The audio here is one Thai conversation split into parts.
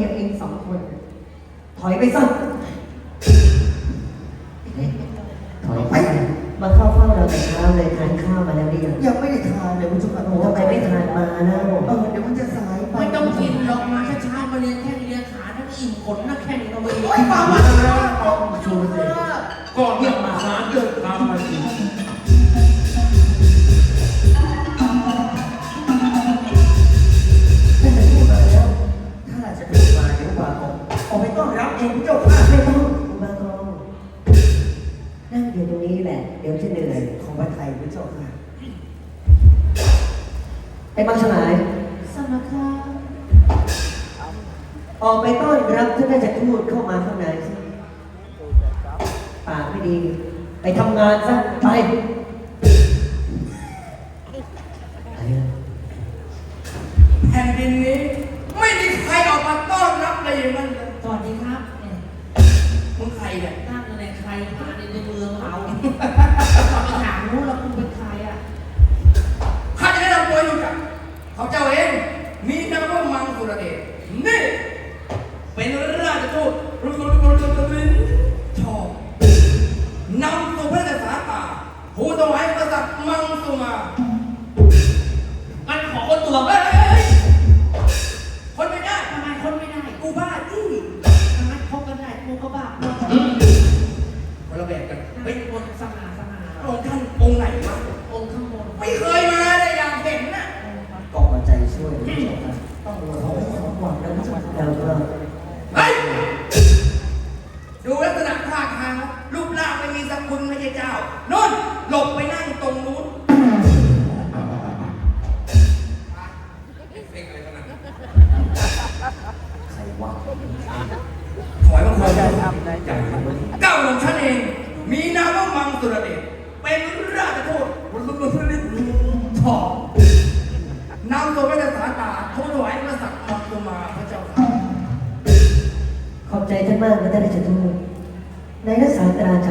อย่างเองสองคน ถอยไปซะ ออกไปต้อนรับท่านราชทูตเข้ามาข้างในสิปากไม่ดี ไปทำงานซะไปไปเลยแผ่นดินนี้ ไม่มีใครออกมาต้อนรับเลยอย่างนั้นเลยสวัสดีครับเนี่ยมึงใครเนี่ยตั้งในใครมาในเมืองเราไปถามรู้แล้วคุณเป็นใครอะข้าจะแนะนำตัวให้รู้จักเขาเจ้าเอง มีนามว่ามังสุรเดชนี่ Bueno, พ่อนำตัวพระเจ้าสาตาทูลถวายกษักมังสุมาพระเจ้าค่ะขอบใจท่านมากนะท่านราชทูตในรักษาตราจ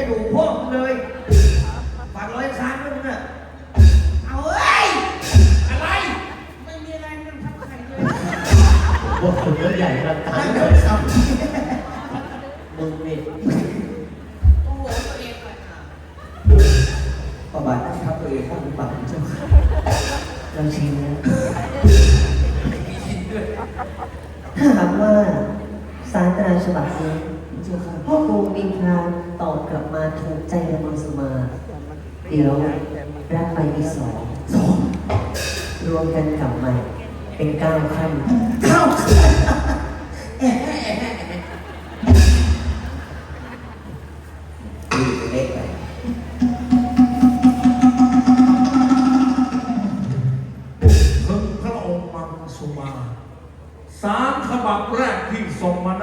กระดูกพวกเลยฝังร้อยครั้งแล้วมึงอะเอาเฮ้ยอะไรไม่มีอะไรมันทำใครเลยพวกคนเยอะใหญ่ระดับนั่งเดินซ้ำมึงนี่โอ้โหตัวเองก่อนอะประบาทนะครับตัวเองข้างหรือเปล่าคุณเจ้าค่ะเราชินนะมีชินด้วยถ้าหากว่า สารตราฉบับนี้พ่อครูบินทราตอบกลับมาถูกใจนางมังสมา เดี๋ยวรับไปอีกสองสองรวมกันกลับมาเป็นเก้าขั้นเก้าขั้น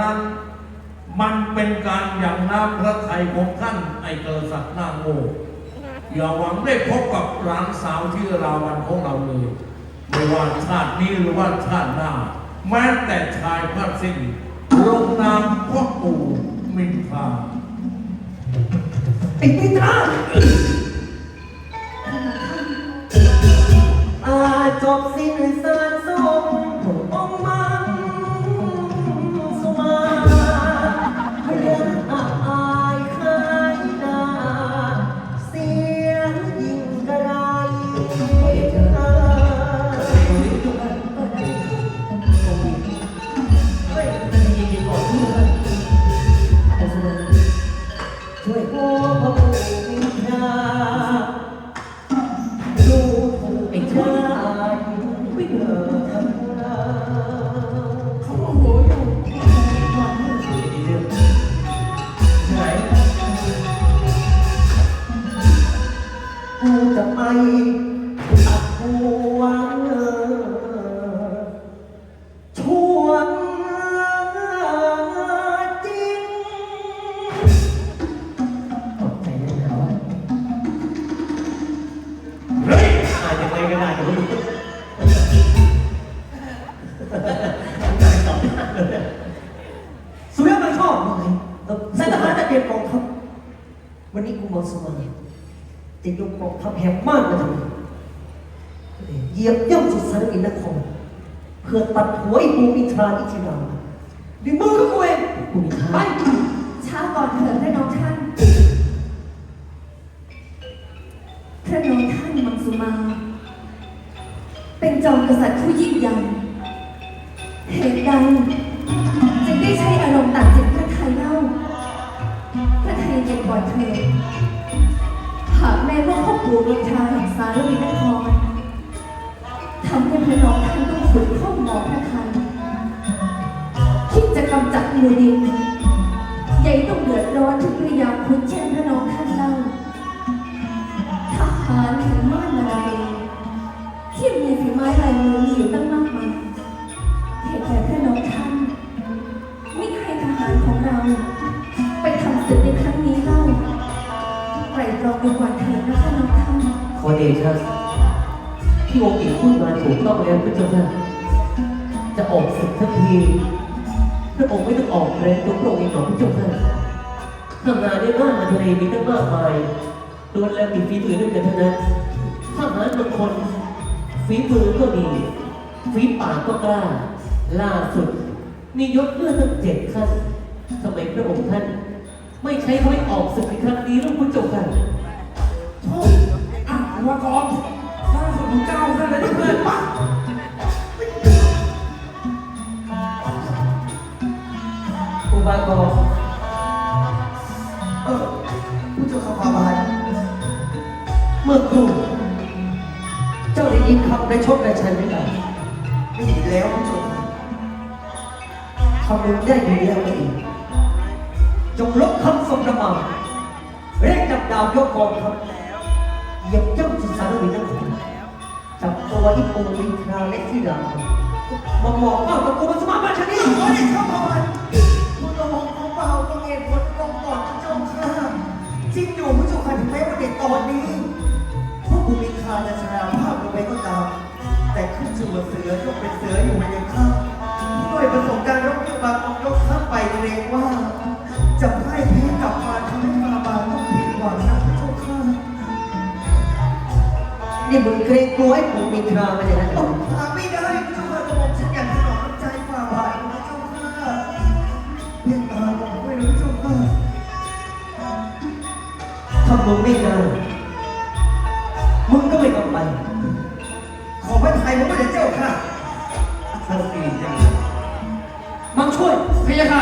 นั้น มันเป็นการอย่างน้ำพระทัยของท่านไอกระสัตริย์หน้าโง่อย่าหวังได้พบกับหลานสาวที่ราวันของเราเลยไม่ว่าชาตินี้หรือว่าชาติหน้า แม้แต่ชายพระสิ้นลงนามพ่อปู่มินทาไอ้บินทาอาจบสิ้นสารสมองค์ นี้กูมาสมัยจะยกกองทัพแห่งมากมาทำไมเหยียบย่ำสุดสารอินนครเพื่อตัดหัวไอ้ปูมิทราอิชิราด้วยมือของกูเองปูมิทราไปช้าก่อนเถิดพระน้องท่านพระน้องท่านมังสุมา เป็นจอมกษัตริย์ผู้ยิ่งใหญ่เหตุใดจึงได้ใช้อารมณ์ตัดสิน ระไทยเย็นก่อนเถิดหากแม้ว่าพ่อปู่เวชาแห่งสารวินนครทำให้พระน้องท่านต้องขุดข้อมองพระไทยคิดจะกำจัดมูดินใหญ่ต้องเดือดร้อนถึงพระยาคุณเช่นพระน้องท่านเล่าทหารแห่งม่านมาราเองที่มีฝีไม้ลายมือมีอยู่ตั้งมากมายเหตุใดพระน้องท่านไม่ให้ทหารของเรา อเดชะที่องค์หญิงพูดมาถูกต้องแล้วพระเจ้าค่ะจะออกศึกทันทีพระองค์ไม่ต้องออกแรงตัวพระองค์เองหรอกพระเจ้าค่ะทำงานได้มากมาทะเลมีตั้งมากมายล้วนแล้วมีฝีมือด้วยกันทั้งนั้นทหารบางคนฝีมือก็ดีฝีปากก็กล้า ล่าสุด มียศเลื่อนตั้งเจ็ดขั้นทำไมพระองค์ท่าน ไม่ใช้ไว้ออกศึกในครั้งนี้ลูกพระเจ้าค่ะโทษอะ ว่ากองล่าสุดมึงเก้าขั้นแล้วนี่เพื่อนปะอุบากรเออผู้เจ้าข้าพาบาทเมื่อครู่เจ้าได้ยินคำได้ชดได้ชันไหมล่ะไม่เห็นแล้วผู้เจ้าค่ะคำนึงได้ดีแล้วก็อีกจงลบคำสมประมาทเร่งจับดาวยกกองทัพ เหยียบย่ำสุสานวินนักขุนจับตัวอิปูมินทราเละที่ดามมามองว่าตัวกูมาสมาบ้านฉันนี่ นี่มึงเกรงกลัวไอ้ปูมินทรามาอย่างนั้นเหรต้อองพาไม่ได้ผู้เจ้าค่ะกระบอกฉันอยากถนอมน้ำใจฟาบาทผู้เจ้าค่ะเพียงตาบอกไม่รู้เจ้าค่ะถ้ามึงไม่กล้ามึงก็ไม่ต้องไป ขอพระไทยพระพุทธเจ้าค่ะโชคดีจังมังช่วยพยาค่ะ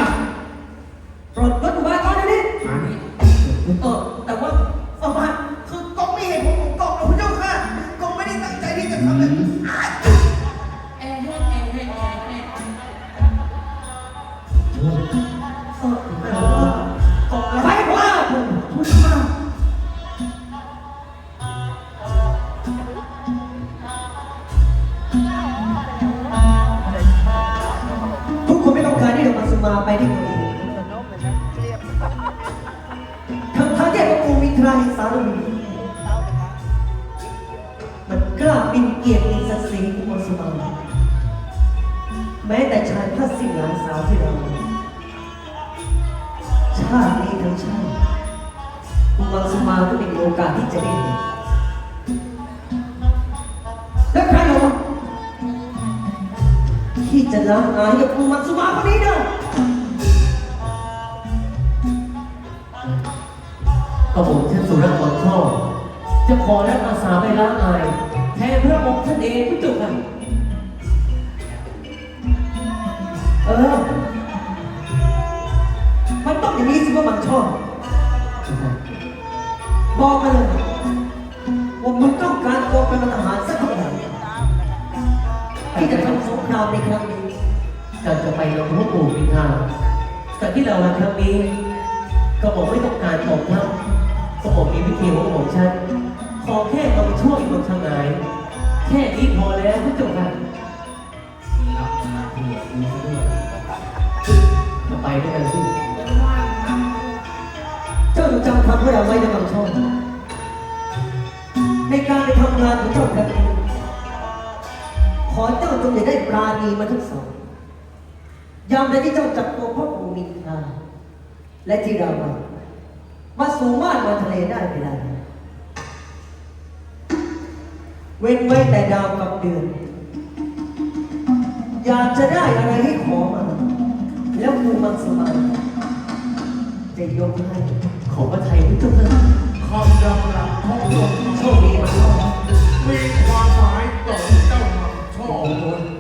นสมาแม้แต่ชายพระสิงห์หลานสาวที่เรา ชาตินี้ทั้งชาติกูมังสมาก็ไม่มีโอกาสที่จะได้เห็นและใครหรอที่จะล้างอายกับกูมังสมาคนนี้เด้อก็ผมท่นสุรพลชอบจะขอและอาสาไปล้างอาย แทนพระองค์ท่านเองผู้จุกันเออ มันต้องอย่างนี้สิว่ามันชอบพบอกมาเลยว่ามึงต้องการตัวเป็นทหารสักเท่าไหร่ที่จะทำสงครามในครั้งนี้การจะไปลงพวกปู่พิธาแต่ที่เรามาครั้งนี้ก็บอกไม่ต้องการตอบทัพก็บอกมีวิธีของผมฉัน ขอแค่เอาช่วยคนทางไหนแค่นี้พอแล้วผู้ชมค่ะรับมาเผื่อกูซะด้วยมาไปด้วยกันสิเจ้าจงจำคำพวกเราไว้ในความชอบในการไปทำงานของเจ้าครั้งนี้ขอเจ้าจงอย่าได้ปราณีมาทั้งสองยามใดที่เจ้าจับตัวพ่อปู่มินทาและจีรามามาสู่ม่านวันทะเลได้ไม่ได้ เว้นไว้แต่ดาวกับเดือน อยากจะได้อะไรให้ขอมา แล้วกูมันสมายจะยกให้ขอประไทยทุกท่านความดำรักของตนโชคดีมาชอบมีความหมายต่อเจ้าหม่อมชอบ